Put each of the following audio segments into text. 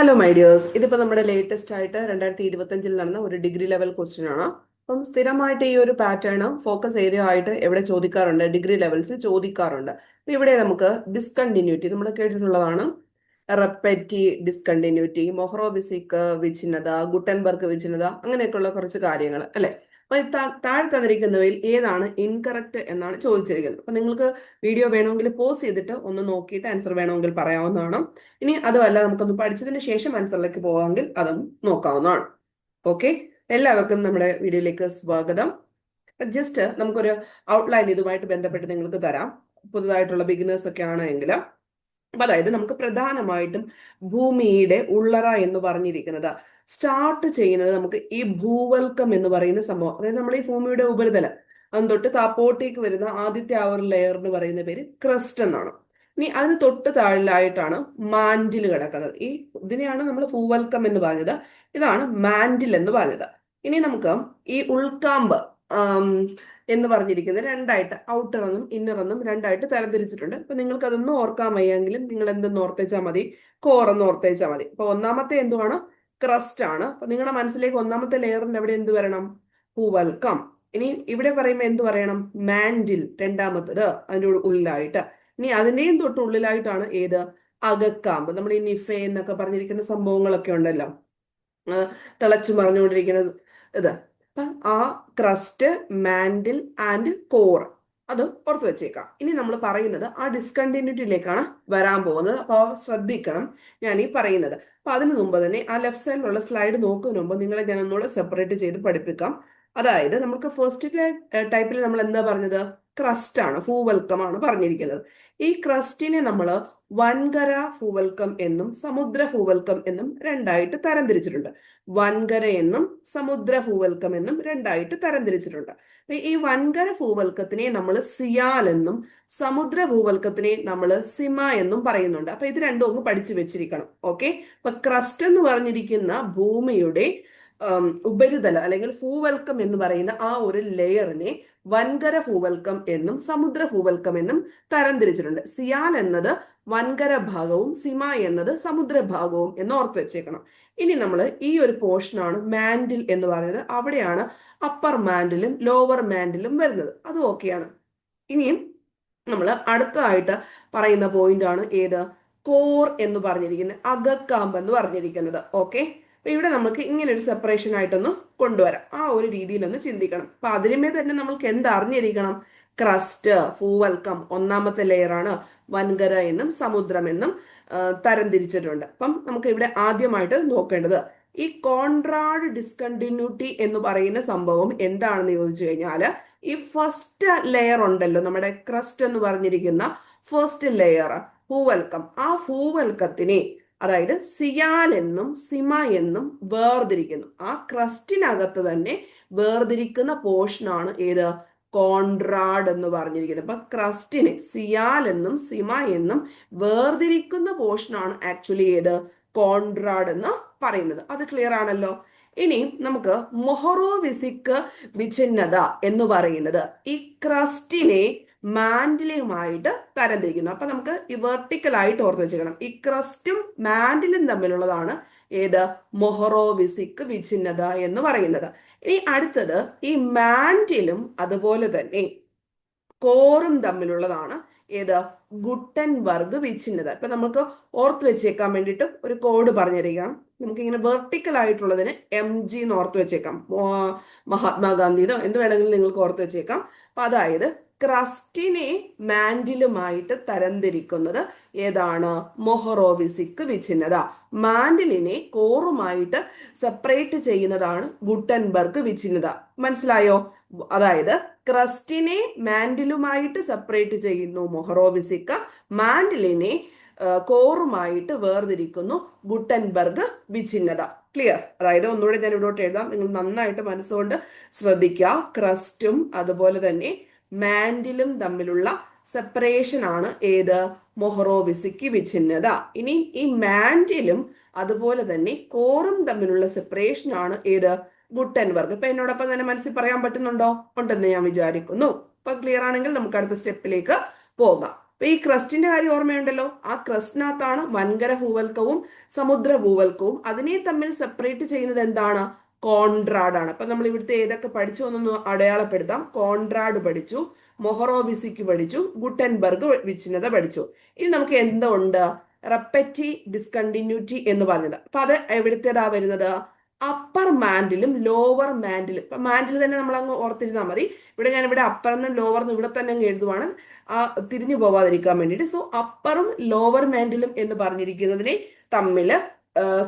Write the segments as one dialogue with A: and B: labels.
A: Hello my dears ഇതിപ്പോൾ നമ്മുടെ latest ആയിട്ട് രണ്ടായിരത്തി ഇരുപത്തഞ്ചിൽ നടന്ന ഒരു ഡിഗ്രി ലെവൽ ക്വസ്റ്റ്യൻ ആണ്. അപ്പം സ്ഥിരമായിട്ട് ഈ ഒരു പാറ്റേൺ ഫോക്കസ് ഏരിയ ആയിട്ട് എവിടെ ചോദിക്കാറുണ്ട്? ഡിഗ്രി ലെവൽസിൽ ചോദിക്കാറുണ്ട്. അപ്പം ഇവിടെ നമുക്ക് ഡിസ്കണ്ടിന്യൂറ്റി നമ്മൾ കേട്ടിട്ടുള്ളതാണ്. റെപ്പറ്റി ഡിസ്കണ്ടിന്യൂറ്റി മൊഹറോബിസിക്ക് വിഛിന്നത ഗുട്ടൻബർഗ് വിഛിന്നത അങ്ങനെയൊക്കെയുള്ള കുറച്ച് കാര്യങ്ങൾ അല്ലെ? താഴെ തന്നിരിക്കുന്നവയിൽ ഏതാണ് ഇൻകറക്റ്റ് എന്നാണ് ചോദിച്ചിരിക്കുന്നത്. അപ്പൊ നിങ്ങൾക്ക് വീഡിയോ വേണമെങ്കിൽ പോസ് ചെയ്തിട്ട് ഒന്ന് നോക്കിയിട്ട് ആൻസർ വേണമെങ്കിൽ പറയാവുന്നതാണ്. ഇനി അതുമല്ല നമുക്കൊന്ന് പഠിച്ചതിന് ശേഷം ആൻസറിലേക്ക് പോകാമെങ്കിൽ അതും നോക്കാവുന്നതാണ്. ഓക്കെ എല്ലാവർക്കും നമ്മുടെ വീഡിയോയിലേക്ക് സ്വാഗതം. ജസ്റ്റ് നമുക്കൊരു ഔട്ട്ലൈൻ ഇതുമായിട്ട് ബന്ധപ്പെട്ട് നിങ്ങൾക്ക് തരാം. പുതുതായിട്ടുള്ള ബിഗിനേഴ്സ് ഒക്കെ ആണെങ്കിൽ അതായത് നമുക്ക് പ്രധാനമായിട്ടും ഭൂമിയുടെ ഉള്ളറ എന്ന് പറഞ്ഞിരിക്കുന്നത്. സ്റ്റാർട്ട് ചെയ്യുന്നത് നമുക്ക് ഈ ഭൂവൽക്കം എന്ന് പറയുന്ന സംഭവം. അതായത് നമ്മൾ ഈ ഭൂമിയുടെ ഉപരിതലം അതും തൊട്ട് താപ്പോട്ടേക്ക് വരുന്ന ആദ്യത്തെ ആ ഒരു ലെയർ എന്ന് പറയുന്ന പേര് ക്രസ്റ്റ് എന്നാണ്. ഇനി അതിന് തൊട്ട് താഴിലായിട്ടാണ് മാൻഡിൽ കിടക്കുന്നത്. ഈ ഇതിനെയാണ് നമ്മൾ ഭൂവൽക്കം എന്ന് പറഞ്ഞത്. ഇതാണ് മാൻഡിൽ എന്ന് പറഞ്ഞത്. ഇനി നമുക്ക് ഈ ഉൾക്കാമ്പ് എന്ന് പറഞ്ഞിരിക്കുന്നത് രണ്ടായിട്ട് ഔട്ടർ എന്നും ഇന്നർ എന്നും രണ്ടായിട്ട് തരംതിരിച്ചിട്ടുണ്ട്. അപ്പൊ നിങ്ങൾക്ക് അതൊന്നും ഓർക്കാൻ വയ്യെങ്കിലും നിങ്ങൾ എന്തെന്ന് ഓർത്തേച്ചാൽ മതി. കോർ എന്ന് ഓർത്തേച്ചാൽ മതി. അപ്പൊ ഒന്നാമത്തെ എന്തുവാണ്? ക്രസ്റ്റ് ആണ്. അപ്പൊ നിങ്ങളുടെ മനസ്സിലേക്ക് ഒന്നാമത്തെ ലെയറിന്റെ അവിടെ എന്ത് വരണം? പൂവൽക്കം ഇനി ഇവിടെ പറയുമ്പോൾ എന്ത് പറയണം? മാൻഡിൽ രണ്ടാമത്തത്. അതിന്റെ ഉള്ളിലായിട്ട്. ഇനി അതിന്റെയും തൊട്ട് ഉള്ളിലായിട്ടാണ് ഏത്? അകക്കാമ്പ്. നമ്മൾ ഈ നിഫെ എന്നൊക്കെ പറഞ്ഞിരിക്കുന്ന സംഭവങ്ങളൊക്കെ ഉണ്ടല്ലോ. തിളച്ചു മറിഞ്ഞുകൊണ്ടിരിക്കുന്നത് ഇത്. ആ ക്രസ്റ്റ് മാൻഡിൽ ആൻഡ് കോർ അത് ഓർത്ത് വെച്ചേക്കാം. ഇനി നമ്മൾ പറയുന്നത് ആ ഡിസ്കണ്ടിന്യൂറ്റിയിലേക്കാണ് വരാൻ പോകുന്നത്. അപ്പോൾ ശ്രദ്ധിക്കണം ഞാൻ ഈ പറയുന്നത്. അപ്പൊ അതിന് മുമ്പ് തന്നെ ആ ലെഫ്റ്റ് സൈഡിലുള്ള സ്ലൈഡ് നോക്കുന്നതിന് മുമ്പ് നിങ്ങളെ ഞാൻ ഒന്നുകൂടെ സെപ്പറേറ്റ് ചെയ്ത് പഠിപ്പിക്കാം. അതായത് നമുക്ക് ഫസ്റ്റ് ടൈപ്പിൽ നമ്മൾ എന്താ പറഞ്ഞത്? ക്രസ്റ്റ് ആണ് ഭൂവൽക്കമാണ് പറഞ്ഞിരിക്കുന്നത്. ഈ ക്രസ്റ്റിനെ നമ്മൾ വൻകര ഭൂവൽക്കം എന്നും സമുദ്ര ഭൂവൽക്കം എന്നും രണ്ടായിട്ട് തരംതിരിച്ചിട്ടുണ്ട്. വൻകര എന്നും സമുദ്ര ഭൂവൽക്കം എന്നും രണ്ടായിട്ട് തരംതിരിച്ചിട്ടുണ്ട്. ഈ വൻകര ഭൂവൽക്കത്തിനെ നമ്മൾ സിയാൽ എന്നും സമുദ്ര ഭൂവൽക്കത്തിനെ നമ്മൾ സിമ എന്നും പറയുന്നുണ്ട്. അപ്പൊ ഇത് രണ്ടും ഒന്ന് പഠിച്ചു വെച്ചിരിക്കണം. ഓക്കെ? അപ്പൊ ക്രസ്റ്റ് എന്ന് പറഞ്ഞിരിക്കുന്ന ഭൂമിയുടെ ഉപരിതലം അല്ലെങ്കിൽ ഭൂവൽക്കം എന്ന് പറയുന്ന ആ ഒരു ലെയറിനെ വൻകര ഭൂവൽക്കം എന്നും സമുദ്ര ഭൂവൽക്കം എന്നും തരംതിരിച്ചിട്ടുണ്ട്. സിയാൽ എന്നത് വൻകര ഭാഗവും സിമ എന്നത് സമുദ്ര ഭാഗവും എന്ന് ഓർത്ത് വെച്ചേക്കണം. ഇനി നമ്മൾ ഈ ഒരു പോർഷനാണ് മാൻഡിൽ എന്ന് പറയുന്നത്. അവിടെയാണ് അപ്പർ മാൻഡിലും ലോവർ മാൻഡിലും വരുന്നത്. അതും ഓക്കെയാണ് ഇനിയും നമ്മൾ അടുത്തതായിട്ട് പറയുന്ന പോയിന്റ് ആണ് ഏത്? കോർ എന്ന് പറഞ്ഞിരിക്കുന്നത്. അകക്കാമ്പ് എന്ന് പറഞ്ഞിരിക്കുന്നത്. ഓക്കെ അപ്പൊ ഇവിടെ നമുക്ക് ഇങ്ങനെ ഒരു സെപ്പറേഷൻ ആയിട്ടൊന്ന് കൊണ്ടുവരാം. ആ ഒരു രീതിയിലൊന്ന് ചിന്തിക്കണം. അപ്പൊ അതിലുമേ തന്നെ നമ്മൾക്ക് എന്ത് അറിഞ്ഞിരിക്കണം? ക്രസ്റ്റ് ഫൂവൽക്കം ഒന്നാമത്തെ ലെയർ ആണ് വൻകര എന്നും സമുദ്രം എന്നും തരംതിരിച്ചിട്ടുണ്ട്. അപ്പം നമുക്ക് ഇവിടെ ആദ്യമായിട്ട് നോക്കേണ്ടത് ഈ കോൺട്രാഡ് ഡിസ്കണ്ടിന്യൂറ്റി എന്ന് പറയുന്ന സംഭവം എന്താണെന്ന് ചോദിച്ചു കഴിഞ്ഞാൽ ഈ ഫസ്റ്റ് ലെയർ ഉണ്ടല്ലോ നമ്മുടെ ക്രസ്റ്റ് എന്ന് പറഞ്ഞിരിക്കുന്ന ഫസ്റ്റ് ലെയർ ഭൂവൽക്കം. ആ ഭൂവൽക്കത്തിനെ അതായത് സിയാൽ എന്നും സിമ എന്നും വേർതിരിക്കുന്നു. ആ ക്രസ്റ്റിനകത്ത് തന്നെ വേർതിരിക്കുന്ന പോർഷനാണ് ഏത്? കോൺട്രാഡ് എന്ന് പറഞ്ഞിരിക്കുന്നത്. അപ്പൊ ക്രസ്റ്റിനെ സിയാൽ എന്നും സിമ എന്നും വേർതിരിക്കുന്ന പോർഷനാണ് ആക്ച്വലി ഏത്? കോൺട്രാഡ് എന്ന് പറയുന്നത്. അത് ക്ലിയർ ആണല്ലോ? ഇനി നമുക്ക് മൊഹറോവിസിക്ക് വിഛിന്നത എന്ന് പറയുന്നത്. ഈ ക്രസ്റ്റിനെ മാൻഡിലുമായിട്ട് തരംതിരിക്കുന്നു. അപ്പൊ നമുക്ക് ഈ വെർട്ടിക്കൽ ആയിട്ട് ഓർത്ത് വെച്ചേക്കണം. ഈ ക്രസ്റ്റും മാൻഡിലും തമ്മിലുള്ളതാണ് ഏത്? മൊഹറോവിസിക് വിഛിന്നത എന്ന് പറയുന്നത്. ഇനി അടുത്തത് ഈ മാൻഡിലും അതുപോലെ തന്നെ കോറും തമ്മിലുള്ളതാണ് ഏത്? ഗുട്ടൻബർഗ് വിഛിന്നത. ഇപ്പൊ നമുക്ക് ഓർത്ത് വെച്ചേക്കാൻ വേണ്ടിയിട്ട് ഒരു കോഡ് പറഞ്ഞിരിക്കാം നമുക്ക് ഇങ്ങനെ വെർട്ടിക്കൽ ആയിട്ടുള്ളതിന് എം ജി എന്ന് ഓർത്ത് വെച്ചേക്കാം. മോ- മഹാത്മാഗാന്ധിന്നോ എന്ത് വേണമെങ്കിലും നിങ്ങൾക്ക് ഓർത്ത് വെച്ചേക്കാം. അപ്പൊ അതായത് ക്രസ്റ്റിനെ മാൻഡിലുമായിട്ട് തരംതിരിക്കുന്നത് ഏതാണ്? മൊഹറോവിസിക്ക് വിഛിന്നത മാൻഡിലിനെ കോറുമായിട്ട് സെപ്പറേറ്റ് ചെയ്യുന്നതാണ് ഗുട്ടൻബർഗ് വിഛിന്നത മനസ്സിലായോ? അതായത് ക്രസ്റ്റിനെ മാൻഡിലുമായിട്ട് സെപ്പറേറ്റ് ചെയ്യുന്നു മൊഹറോവിസിക്ക്. മാൻഡിലിനെ കോറുമായിട്ട് വേർതിരിക്കുന്നു ഗുട്ടൻബർഗ് വിഛിന്നത ക്ലിയർ അതായത് ഒന്നുകൂടെ ഞാൻ ഇവിടോട്ട് എഴുതാം. നിങ്ങൾ നന്നായിട്ട് മനസ്സുകൊണ്ട് ശ്രദ്ധിക്കുക. ക്രസ്റ്റും അതുപോലെ തന്നെ മാൻഡിലും തമ്മിലുള്ള സെപ്പറേഷൻ ആണ് ഏത്? മൊഹറോവിസിക്ക് വിഛിന്നത ഇനി ഈ മാൻഡിലും അതുപോലെ തന്നെ കോറും തമ്മിലുള്ള സെപ്പറേഷൻ ആണ് ഏത്? ഗുട്ടൻബർഗ് ഇപ്പൊ എന്നോടൊപ്പം തന്നെ മനസ്സിൽ പറയാൻ പറ്റുന്നുണ്ടോ? ഉണ്ടെന്ന് ഞാൻ വിചാരിക്കുന്നു. അപ്പൊ ക്ലിയർ ആണെങ്കിൽ നമുക്ക് അടുത്ത സ്റ്റെപ്പിലേക്ക് പോകാം. അപ്പൊ ഈ ക്രസ്റ്റിന്റെ കാര്യം ഓർമ്മയുണ്ടല്ലോ? ആ ക്രസ്റ്റിനകത്താണ് വൻകര ഭൂവൽക്കവും സമുദ്ര ഭൂവൽക്കവും. അതിനെ തമ്മിൽ സെപ്പറേറ്റ് ചെയ്യുന്നത് എന്താണ്? കോൺട്രാഡ് ആണ്. അപ്പൊ നമ്മൾ ഇവിടുത്തെ ഏതൊക്കെ പഠിച്ചു എന്നൊന്ന് അടയാളപ്പെടുത്താം. കോൺട്രാഡ് പഠിച്ചു മൊഹറോബിസിക്ക് പഠിച്ചു ഗുട്ടൻബർഗ് വിച്ഛിന്നത പഠിച്ചു. ഇനി നമുക്ക് എന്തുണ്ട്? റെപ്പറ്റി ഡിസ്കണ്ടിന്യൂറ്റി എന്ന് പറഞ്ഞത്. അപ്പൊ അത് എവിടുത്തേതാ വരുന്നത്? അപ്പർ മാൻഡിലും ലോവർ മാൻഡിലും. ഇപ്പൊ മാൻഡിൽ തന്നെ നമ്മൾ അങ്ങ് ഓർത്തിരുന്നാൽ മതി. ഇവിടെ ഞാൻ ഇവിടെ ലോവർ എന്നും ഇവിടെ തന്നെ അങ്ങ് എഴുതുവാണ്. ആ തിരിഞ്ഞു പോവാതിരിക്കാൻ വേണ്ടിയിട്ട്. സോ അപ്പറും ലോവർ മാൻഡിലും എന്ന് പറഞ്ഞിരിക്കുന്നതിനെ തമ്മിൽ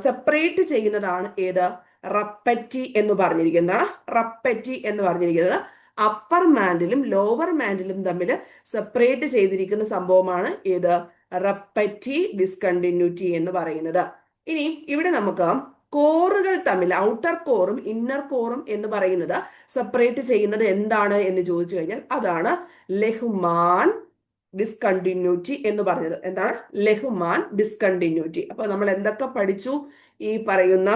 A: സെപ്പറേറ്റ് ചെയ്യുന്നതാണ് ഏത്? റപ്പറ്റി എന്ന് പറഞ്ഞിരിക്കുന്നത് റപ്പറ്റി എന്ന് പറഞ്ഞിരിക്കുന്നത് അപ്പർ മാൻഡിലും ലോവർ മാൻഡിലും തമ്മിൽ സെപ്പറേറ്റ് ചെയ്തിരിക്കുന്ന സംഭവമാണ് ഏത് റപ്പറ്റി ഡിസ്കണ്ടിന്യൂറ്റി എന്ന് പറയുന്നത്. ഇനി ഇവിടെ നമുക്ക് കോറുകൾ തമ്മിൽ ഔട്ടർ കോറും ഇന്നർ കോറും എന്ന് പറയുന്നത് സെപ്പറേറ്റ് ചെയ്യുന്നത് എന്താണ് എന്ന് ചോദിച്ചു കഴിഞ്ഞാൽ അതാണ് ലെഹ്മാൻ ഡിസ്കണ്ടിന്യൂറ്റി എന്ന് പറഞ്ഞത്. എന്താണ്? ലെഹ്മാൻ ഡിസ്കണ്ടിന്യൂറ്റി അപ്പൊ നമ്മൾ എന്തൊക്കെ പഠിച്ചു? ഈ പറയുന്ന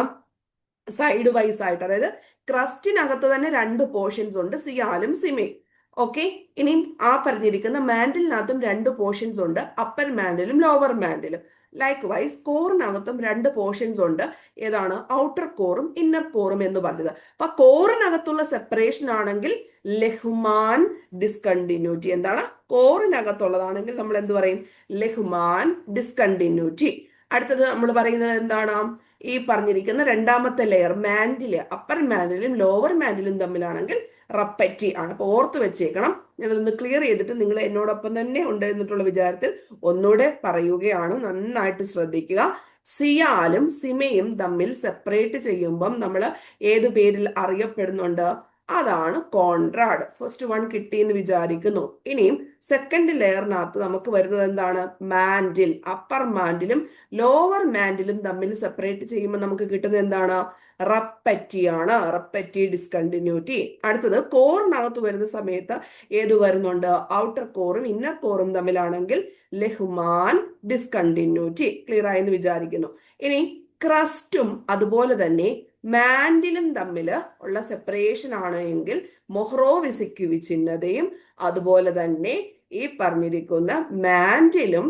A: സൈഡ് വൈസ് ആയിട്ട്. അതായത് ക്രസ്റ്റിനകത്ത് തന്നെ രണ്ട് പോർഷൻസ് ഉണ്ട്. സിയാലും സിമയും ഓക്കെ ഇനിയും ആ പറഞ്ഞിരിക്കുന്ന മാൻഡിലിനകത്തും രണ്ട് പോർഷൻസ് ഉണ്ട്. അപ്പർ മാൻഡിലും ലോവർ മാൻഡിലും ലൈക്ക് വൈസ് കോറിനകത്തും രണ്ട് പോർഷൻസ് ഉണ്ട്. ഏതാണ്? ഔട്ടർ കോറും ഇന്നർ കോറും എന്ന് പറഞ്ഞത്. അപ്പൊ കോറിനകത്തുള്ള സെപ്പറേഷൻ ആണെങ്കിൽ ലെഹ്മാൻ ഡിസ്കണ്ടിന്യൂറ്റി എന്താണ്? കോറിനകത്തുള്ളതാണെങ്കിൽ നമ്മൾ എന്ത് പറയും? ലെഹ്മാൻ ഡിസ്കണ്ടിന്യൂറ്റി അടുത്തത് നമ്മൾ പറയുന്നത് എന്താണ്? ഈ പറഞ്ഞിരിക്കുന്ന രണ്ടാമത്തെ ലെയർ മാൻഡിൽ അപ്പർ മാൻഡിലും ലോവർ മാൻഡിലും തമ്മിലാണെങ്കിൽ റപ്പറ്റി ആണ്. അപ്പൊ ഓർത്ത് വെച്ചേക്കണം. ഞാനതൊന്ന് ക്ലിയർ ചെയ്തിട്ട് നിങ്ങൾ എന്നോടൊപ്പം തന്നെ ഉണ്ട് എന്നിട്ടുള്ള വിചാരത്തിൽ ഒന്നുകൂടെ പറയുകയാണ്. നന്നായിട്ട് ശ്രദ്ധിക്കുക. സിയാലും സിമയും തമ്മിൽ സെപ്പറേറ്റ് ചെയ്യുമ്പം നമ്മൾ ഏതു പേരിൽ അറിയപ്പെടുന്നുണ്ട്? അതാണ് കോൺട്രാഡ് ഫസ്റ്റ് വൺ കിട്ടി എന്ന് വിചാരിക്കുന്നു. ഇനിയും സെക്കൻഡ് ലെയറിനകത്ത് നമുക്ക് വരുന്നത് എന്താണ്? മാൻഡിൽ അപ്പർ മാൻഡിലും ലോവർ മാൻഡിലും തമ്മിൽ സെപ്പറേറ്റ് ചെയ്യുമ്പോൾ നമുക്ക് കിട്ടുന്നത് എന്താണ്? റപ്പറ്റി ആണ്. റപ്പറ്റി ഡിസ്കണ്ടിന്യൂറ്റി അടുത്തത് കോറിനകത്ത് വരുന്ന സമയത്ത് ഏത് വരുന്നുണ്ട്? ഔട്ടർ കോറും ഇന്നർ കോറും തമ്മിലാണെങ്കിൽ ലെഹ്മാൻ ഡിസ്കണ്ടിന്യൂറ്റി ക്ലിയർ ആയെന്ന് വിചാരിക്കുന്നു. ഇനി ക്രസ്റ്റും അതുപോലെ തന്നെ മാൻഡിലും തമ്മിൽ ഉള്ള സെപ്പറേഷൻ ആണ് എങ്കിൽ മൊഹ്റോവിസിക്ക് വിചിഹ്നതയും അതുപോലെ തന്നെ ഈ പറഞ്ഞിരിക്കുന്ന മാൻഡിലും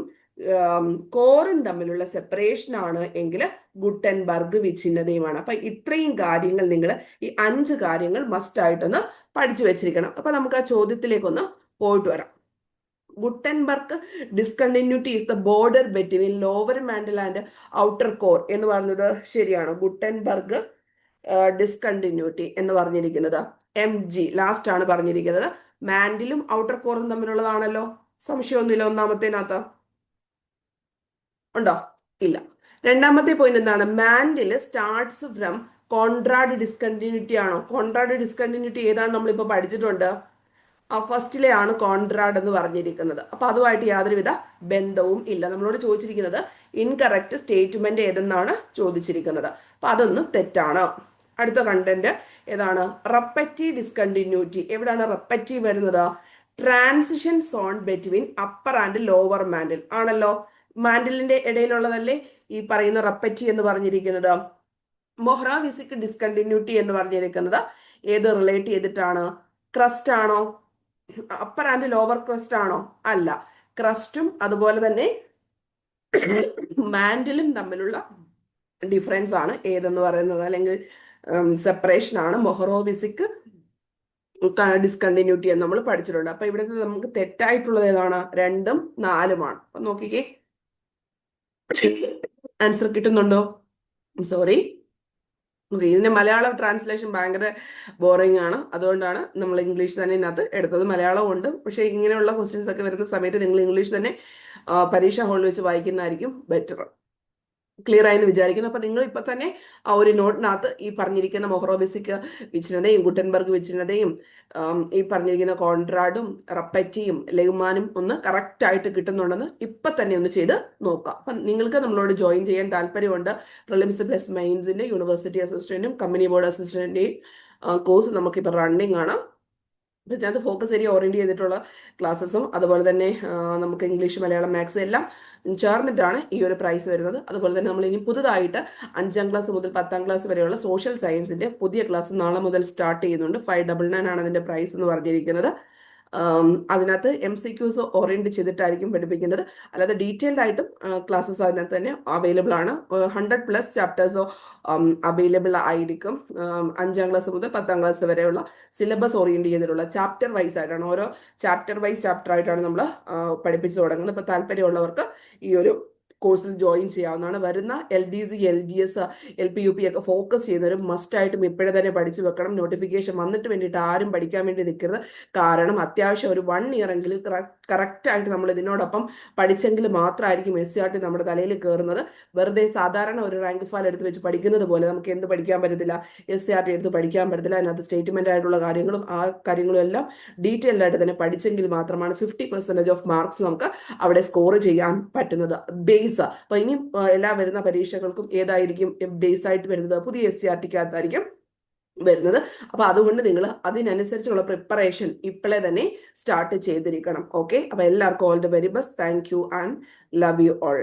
A: കോറും തമ്മിലുള്ള സെപ്പറേഷൻ ആണ് എങ്കിൽ ഗുട്ടൻബർഗ് വിഛിന്നതയുമാണ് അപ്പൊ ഇത്രയും കാര്യങ്ങൾ നിങ്ങൾ ഈ അഞ്ച് കാര്യങ്ങൾ മസ്റ്റ് ആയിട്ടൊന്ന് പഠിച്ചു വെച്ചിരിക്കണം. അപ്പൊ നമുക്ക് ആ ചോദ്യത്തിലേക്കൊന്ന് പോയിട്ട് വരാം. Gutenberg discontinuity is the border between lower mantle and outer core എന്ന് പറഞ്ഞത് ശരിയാണ്? ഗുട്ടൻബർഗ് ഡിസ്കണ്ടിന്യൂറ്റി എന്ന് പറഞ്ഞിരിക്കുന്നത്. എം ജി ലാസ്റ്റ് ആണ് പറഞ്ഞിരിക്കുന്നത്. മാൻഡിലും ഔട്ടർ കോറും തമ്മിലുള്ളതാണല്ലോ? സംശയമൊന്നുമില്ല ഒന്നാമത്തേനകത്ത്. ഉണ്ടോ? ഇല്ല. രണ്ടാമത്തെ പോയിന്റ് എന്താണ്? Mantle starts from Conrad discontinuity ആണോ? കോൺട്രാഡ് ഡിസ്കണ്ടിന്യൂറ്റി ഏതാണ് നമ്മളിപ്പോ പഠിച്ചിട്ടുണ്ട്? ആ ഫസ്റ്റിലെ ആണ് കോൺട്രാഡ് എന്ന് പറഞ്ഞിരിക്കുന്നത്. അപ്പോൾ അതുമായിട്ട് യാതൊരുവിധ ബന്ധവും ഇല്ല. നമ്മളോട് ചോദിച്ചിരിക്കുന്നത് ഇൻകറക്റ്റ് സ്റ്റേറ്റ്മെന്റ് ഏതെന്നാണ് ചോദിച്ചിരിക്കുന്നത്. അപ്പൊ അതൊന്ന് തെറ്റാണ്. അടുത്ത കണ്ടന്റ് ഏതാണ്? റപ്പറ്റീവ് ഡിസ്കണ്ടിന്യൂറ്റി എവിടെയാണ് റപ്പറ്റീവ് വരുന്നത്? Transition zone between upper and lower mantle ആണല്ലോ? മാൻഡിലിന്റെ ഇടയിലുള്ളതല്ലേ ഈ പറയുന്ന റപ്പറ്റി എന്ന് പറഞ്ഞിരിക്കുന്നത്. മൊഹ്റ വിസിക് ഡിസ്കണ്ടിന്യൂറ്റി എന്ന് പറഞ്ഞിരിക്കുന്നത്. ഏത് റിലേറ്റ് ചെയ്തിട്ടാണ്? ക്രസ്റ്റ് ആണോ? അപ്പർ ആൻഡ് ലോവർ ക്രസ്റ്റ് ആണോ? അല്ല. ക്രസ്റ്റും അതുപോലെ തന്നെ മാൻഡിലും തമ്മിലുള്ള ഡിഫറൻസ് ആണ് ഏതെന്ന് പറയുന്നത്. അല്ലെങ്കിൽ സെപ്പറേഷൻ ആണ്. മൊഹറോവിസിക് ഡിസ്കണ്ടിന്യൂറ്റി എന്ന് നമ്മൾ പഠിച്ചിട്ടുണ്ട്. അപ്പൊ ഇവിടെ നമുക്ക് തെറ്റായിട്ടുള്ളത് ഏതാണ്? രണ്ടും നാലുമാണ്. അപ്പൊ നോക്കിക്കേ. ആൻസർ കിട്ടുന്നുണ്ടോ? സോറി ഇതിന്റെ മലയാളം ട്രാൻസ്ലേഷൻ ഭയങ്കര ബോറിംഗ് ആണ്. അതുകൊണ്ടാണ് നമ്മൾ ഇംഗ്ലീഷ് തന്നെ ഇതിനകത്ത് എടുത്തത്. മലയാളം ഉണ്ട്. പക്ഷെ ഇങ്ങനെയുള്ള ക്വസ്റ്റ്യൻസ് ഒക്കെ വരുന്ന സമയത്ത് നിങ്ങൾ ഇംഗ്ലീഷ് തന്നെ പരീക്ഷ ഹാളിൽ വെച്ച് വായിക്കുന്നതായിരിക്കും ബെറ്റർ ക്ലിയർ ആയെന്ന് വിചാരിക്കുന്നു. അപ്പൊ നിങ്ങൾ ഇപ്പൊ തന്നെ ആ ഒരു നോട്ടിനകത്ത് ഈ പറഞ്ഞിരിക്കുന്ന മൊഹറോബിസിക്ക് വിച്ചിനതയും ഗുട്ടൻബർഗ് വിച്ചിനതയും ഈ പറഞ്ഞിരിക്കുന്ന കോൺട്രാഡും റപ്പറ്റിയും ലെഗ്മാനും ഒന്ന് കറക്റ്റ് ആയിട്ട് കിട്ടുന്നുണ്ടെന്ന് ഇപ്പൊ തന്നെ ഒന്ന് ചെയ്ത് നോക്കാം. അപ്പൊ നിങ്ങൾക്ക് നമ്മളോട് ജോയിൻ ചെയ്യാൻ താല്പര്യമുണ്ട്. പ്രിലിംസ് പ്ലസ് മൈൻസിന്റെ യൂണിവേഴ്സിറ്റി അസിസ്റ്റന്റും കമ്പനി ബോർഡ് അസിസ്റ്റന്റിന്റെയും കോഴ്സ് നമുക്കിപ്പോൾ റണ്ണിങ് ആണ്. ഇതിനകത്ത് ഫോക്കസ് ഏരിയ ഓറിയന്റ് ചെയ്തിട്ടുള്ള ക്ലാസ്സസും അതുപോലെ തന്നെ നമുക്ക് ഇംഗ്ലീഷ് മലയാളം മാത്സ് എല്ലാം ചേർന്നിട്ടാണ് ഈ ഒരു പ്രൈസ് വരുന്നത്. അതുപോലെ തന്നെ നമ്മൾ ഇനി പുതുതായിട്ട് അഞ്ചാം ക്ലാസ് മുതൽ പത്താം ക്ലാസ് വരെയുള്ള സോഷ്യൽ സയൻസിന്റെ പുതിയ ക്ലാസ് നാളെ മുതൽ സ്റ്റാർട്ട് ചെയ്യുന്നുണ്ട്. ഫൈവ് ഡബിൾ നയൻ ആണ് അതിന്റെ പ്രൈസ് എന്ന് പറഞ്ഞിരിക്കുന്നത്. അതിനകത്ത് എം സി ക്യൂസ് ഓറിയന്റ് ചെയ്തിട്ടായിരിക്കും പഠിപ്പിക്കുന്നത്. അല്ലാതെ ഡീറ്റെയിൽഡ് ആയിട്ടും ക്ലാസ്സസ് അതിനകത്ത് തന്നെ അവൈലബിൾ ആണ്. ഹൺഡ്രഡ് പ്ലസ് ചാപ്റ്റേഴ്സോ അവൈലബിൾ ആയിരിക്കും. അഞ്ചാം ക്ലാസ് മുതൽ പത്താം ക്ലാസ് വരെയുള്ള സിലബസ് ഓറിയന്റ് ചെയ്തിട്ടുള്ള ചാപ്റ്റർ വൈസ് ആയിട്ടാണ്. ഓരോ ചാപ്റ്റർ വൈസ് ചാപ്റ്റർ ആയിട്ടാണ് നമ്മൾ പഠിപ്പിച്ചു തുടങ്ങുന്നത്. ഇപ്പോൾ താല്പര്യമുള്ളവർക്ക് ഈ ഒരു കോഴ്സിൽ ജോയിൻ ചെയ്യാവുന്നതാണ്. വരുന്ന L D C L D S L P U P ഒക്കെ ഫോക്കസ് ചെയ്യുന്നവരും മസ്റ്റായിട്ടും ഇപ്പോഴേ തന്നെ പഠിച്ചു വെക്കണം. നോട്ടിഫിക്കേഷൻ വന്നിട്ട് വേണ്ടിയിട്ട് ആരും പഠിക്കാൻ വേണ്ടി നിൽക്കരുത്. കാരണം അത്യാവശ്യം ഒരു വൺ ഇയർ എങ്കിലും കറക്റ്റായിട്ട് നമ്മൾ ഇതിനോടൊപ്പം പഠിച്ചെങ്കിൽ മാത്രമായിരിക്കും എസ് സി ആർ ടി നമ്മുടെ തലയിൽ കയറുന്നത്. വെറുതെ സാധാരണ ഒരു റാങ്ക് ഫയൽ എടുത്ത് വെച്ച് പഠിക്കുന്നത് പോലെ നമുക്ക് എന്ത് പഠിക്കാൻ പറ്റത്തില്ല? എസ് സി ആർ ടി എടുത്ത് പഠിക്കാൻ പറ്റത്തില്ല. അതിനകത്ത് സ്റ്റേറ്റ്മെന്റ് ആയിട്ടുള്ള കാര്യങ്ങളും ആ കാര്യങ്ങളും എല്ലാം ഡീറ്റെയിൽഡ് ആയിട്ട് തന്നെ പഠിച്ചെങ്കിൽ മാത്രമാണ് ഫിഫ്റ്റി പെർസെന്റേജ് ഓഫ് മാർക്സ് നമുക്ക് അവിടെ സ്കോർ ചെയ്യാൻ പറ്റുന്നത്. അപ്പൊ ഇനി എല്ലാ വരുന്ന പരീക്ഷകൾക്കും ഏതായിരിക്കും ബേസ് ആയിട്ട് വരുന്നത്? പുതിയ എസ് സി ആർ ടിക്കകത്തായിരിക്കും വരുന്നത്. അപ്പൊ അതുകൊണ്ട് നിങ്ങൾ അതിനനുസരിച്ചുള്ള പ്രിപ്പറേഷൻ ഇപ്പോഴേ തന്നെ സ്റ്റാർട്ട് ചെയ്തിരിക്കണം. ഓക്കെ? അപ്പൊ എല്ലാവർക്കും all the very best. Thank you and love you all.